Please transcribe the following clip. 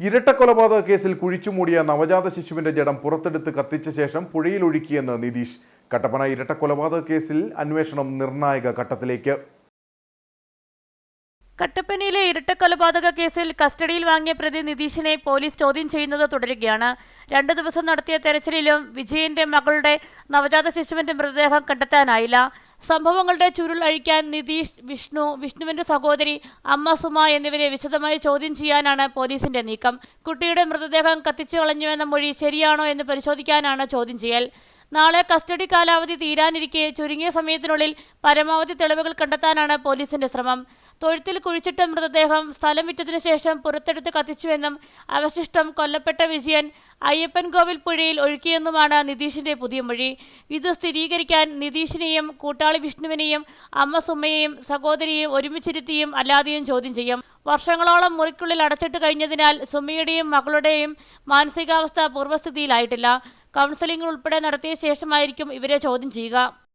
ഇരട്ടക്കൊലപാതക കേസിൽ കുഴിച്ചുമൂടിയ നവജാത ശിശുവിന്റെ ജഡം പുറത്തെടുത്ത് കത്തിച്ച ശേഷം പുഴയിൽ ഒഴുക്കിയെന്ന് നിതീഷ്. കട്ടപ്പന ഇരട്ടക്കൊലപാതക കേസിൽ അന്വേഷണം നിർണായക ഘട്ടത്തിലേക്ക്. കട്ടപ്പനയിലെ ഇരട്ടക്കൊലപാതക കേസിൽ കസ്റ്റഡിയിൽ വാങ്ങിയ പ്രതി നിതീഷിനെ പോലീസ് ചോദ്യം ചെയ്യുന്നത് തുടരുകയാണ്. രണ്ടു ദിവസം നടത്തിയ തെരച്ചിലിലും വിജയന്റെ മകളുടെ നവജാത ശിശുവിന്റെ മൃതദേഹം കണ്ടെത്താനായില്ല. സംഭവങ്ങളുടെ ചുരുൾ അഴിക്കാൻ നിതീഷ് വിഷ്ണു വിഷ്ണുവിന്റെ സഹോദരി അമ്മ സുമ എന്നിവരെ വിശദമായി ചോദ്യം ചെയ്യാനാണ് പോലീസിന്റെ നീക്കം. കുട്ടിയുടെ മൃതദേഹം കത്തിച്ചു കളഞ്ഞുവെന്ന മൊഴി ശരിയാണോ എന്ന് പരിശോധിക്കാനാണ് ചോദ്യം ചെയ്യൽ. നാളെ കസ്റ്റഡി കാലാവധി തീരാനിരിക്കെ ചുരുങ്ങിയ സമയത്തിനുള്ളിൽ പരമാവധി തെളിവുകൾ കണ്ടെത്താനാണ് പോലീസിന്റെ ശ്രമം. തൊഴുത്തിൽ കുഴിച്ചിട്ട മൃതദേഹം സ്ഥലം വിറ്റതിനു ശേഷം പുറത്തെടുത്ത് കത്തിച്ചുവെന്നും അവശിഷ്ടം കൊല്ലപ്പെട്ട വിജയൻ അയ്യപ്പൻ കോവിൽ പുഴയിൽ ഒഴുക്കിയെന്നുമാണ് നിതീഷിന്റെ പുതിയ മൊഴി. ഇത് സ്ഥിരീകരിക്കാൻ നിതീഷിനെയും കൂട്ടാളി വിഷ്ണുവിനെയും അമ്മ സുമ്മയെയും സഹോദരിയെയും ഒരുമിച്ചിരുത്തിയും അല്ലാതെയും ചോദ്യം ചെയ്യും. വർഷങ്ങളോളം മുറിക്കുള്ളിൽ അടച്ചിട്ട് കഴിഞ്ഞതിനാൽ സുമ്മയുടെയും മകളുടെയും മാനസികാവസ്ഥ പൂർവസ്ഥിതിയിലായിട്ടില്ല കൗൺസിലിംഗ് ഉൾപ്പെടെ നടത്തിയ ശേഷമായിരിക്കും ഇവരെ ചോദ്യം ചെയ്യുക.